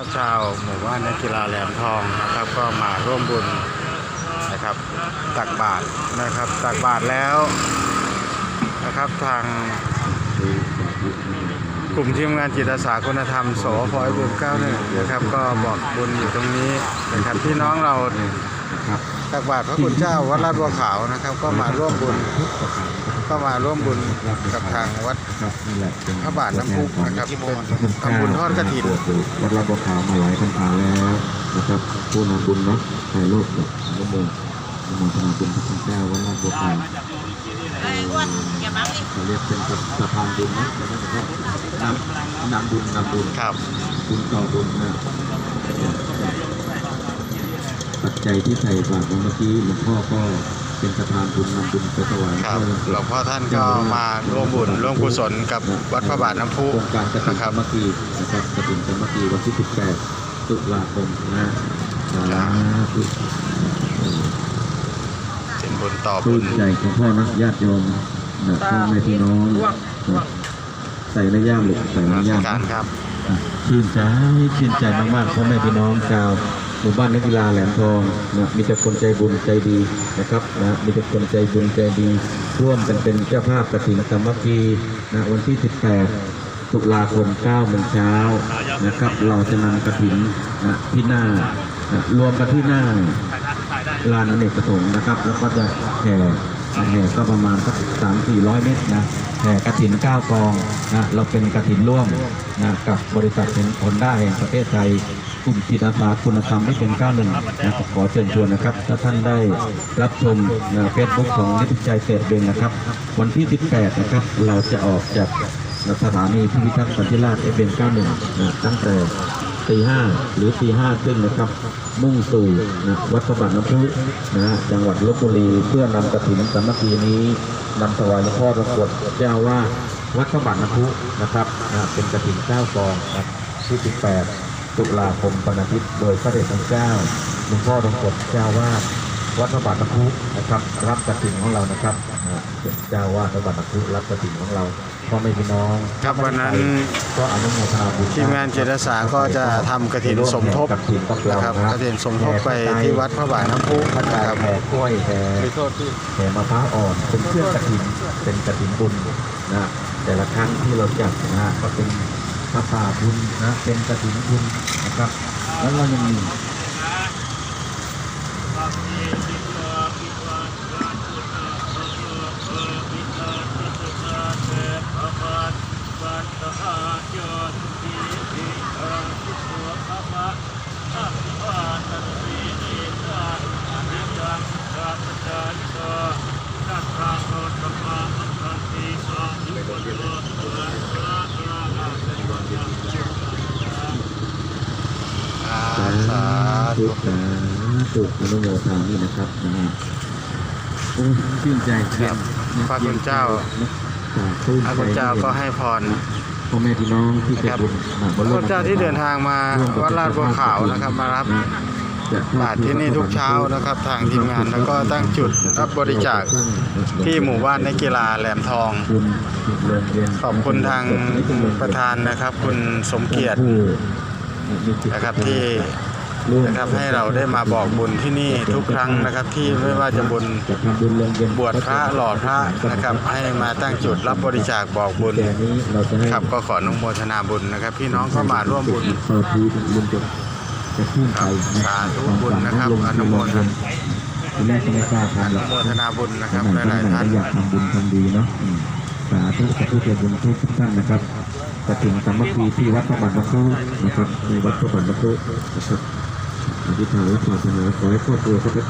นะครับชาวหมู่บ้านนักกีฬาแหลมทองนะครับ ก็มาร่วมบุญนะครับ ตักบาตรนะครับ ตักบาตรแล้วนะครับทางกลุ่มทีมงานจิตอาสาคุณธรรมสพอยบุญเก้าหนึ่งนะครับก็บอกบุญอยู่ตรงนี้นะครับพี่น้องเราตักบาตรพระคุณเจ้าวัดลาดบัวขาวนะครับ ก็มาร่วมบุญ ก็มาร่วมบุญกับทางวัดครับนี่แหละเป็นพระบาทน้ำพุนะครับเป็นทำบุญทอดกฐินวัดลาดบัวขาวมาหลายพรรษาแล้วนะครับผู้นำบุญเนาะถ่ายรูปกับอนุโมทอนุโมทนาบุญพระคุณเจ้าวัดลาดบัวขาวไอ้อ้วนอย่าบังดิเขาเรียกเป็นสะพานบุญนะนำนำบุญนำบุญครับบุญต่อบุญนะปัจจัยที่ใส่บาตรเมื่อกี้หลวงพ่อก็ เป็นสะพานบุญนำบุญไปถวายครับหลวงพ่อท่านก็มาร่วมบุญร่วมกุศลกับวัดพระบาทน้ำพุโครงการกระถิ่นนะคสารับมัคคีนะครับกระถิ่นสามัคคีวันที่ 18 ตุลาคมนะสาธุเป็นบุญต่อปลื้บุมญใจของพ่อนะญาติโยมนะพ่อแม่พี่น้องนะใส่ระยะหรือใส่นระมัสยะการครับชื่นใจชื่นใจมากๆพ่อแม่พี่น้องชาวหมู่บ้านนักกีฬาแหลมทองนะมีแต่คนใจบุญใจดี นะครับนะมีแต่คนใจบุญใจดีร่วมกันเป็นเจ้าภาพกฐินสามัคคีนะวันที่ 18 ตุลาคม9โมงเช้านะครับ เราจะนำกฐินนะที่หน้านะรวมกันที่หน้าลานอเนกประสงค์นะครับ แล้วก็จะแห่แห่ก็ประมาณสักสามสี่ร้อยเมตรนะแห่กฐินเก้ากองนะเราเป็นกฐินร่วมนะกับบริษัทเป็นคนได้แห่งประเทศไทย กลุ่มจิตอาสาคุณธรรมที่เป็นก้าวหนึ่งนะขอเชิญชวนนะครับ ถ้าท่านได้รับชมเฟซบุ๊กของนิติใจเศษเบงนะครับ วันที่ 18 นะครับ เราจะออกจากสถานีพิพิธภัณฑ์สันติราชเอเบน91นะตั้งแต่ตีห้าหรือตีห้าครึ่งนะครับ มุ่งสู่นะวัดพระบาทน้ำพุนะจังหวัดลบบุรีเพื่อนำกระถิ่นสามัคคีนี้นำถวายหลวงพ่อพระกฏเจ้าว่าวัดพระบาทน้ำพุนะครับนะเป็นกระถิ่นเก้ากองนะที่18 ตุลาคมวันอาทิตย์โดยพระเดชพระเจ้าหลวงพ่อทรงกฎเจ้าวาดวัดพระบาทน้ำพุนะครับรับกระถิ่นของเรานะครับนะเจ้าวาดพระบาทน้ำพุรับกระถิ่นของเราพ่อแม่พี่น้องครับวันนั้นก็อนุโมทนาบุญทีมงานจิตอาสาก็จะทำกฐินสมทบกฐินกับเรานะครับกฐินสมทบไปที่วัดพระบาทน้ำพุพระนะจาครับแห่กล้วยแห่แห่มะพร้าวอ่อนเป็นเครื่องกระถินเป็นกระถินบุญนะแต่ละครั้งที่เราจัดนะฮะก็เป็น กระป่าบุญนะเป็นกระถิ่นบุญนะครับ แล้วเรายังมี ธุธุสาธุอนุโมทานี่นะครับนะฮะโอ้ชื่นใจครับพระคุณเจ้าพระคุณเจ้าก็ให้พรพ่อแม่พี่น้องที่นะจะครับบุญพระคุณเจ้าที่เดินทางมาวัดลาดบัวขาวนะครับมารับบาทที่นี่ทุกเช้านะครับ ทางทีมงานแล้วก็ตั้งจุดรับบริจาคที่หมู่บ้านนักกีฬาแหลมทอง ขอบคุณทางประธานนะครับ คุณสมเกียรตินะครับที่ นะครับให้เราได้มาบอกบุญที่นี่ทุกครั้งนะครับ ที่ไม่ว่าจะบุญบวชพระหล่อพระนะครับ ให้มาตั้งจุดรับบริจาคบอกบุญครับก็ขออนุโมทนาบุญนะครับ พี่น้องก็มาร่วมบุญต่อทีบุญจะจะขึ้นไปสาธุบุญนะครับลงอนุโมทนาทีแรกก็ไม่กล้าทำหรอกอนุโมทนาบุญนะครับหลายๆท่านอยากทำบุญทำดีเนาะสาธุสาธุเจ้าบุญทุกท่านนะครับกระถิ่นสามัคคีที่วัดพระบาทน้ำพุนะครับในวัดพระบาทน้ำพุนะครับ อธิษฐานและปรารถนาขอให้ครอบครัวทุก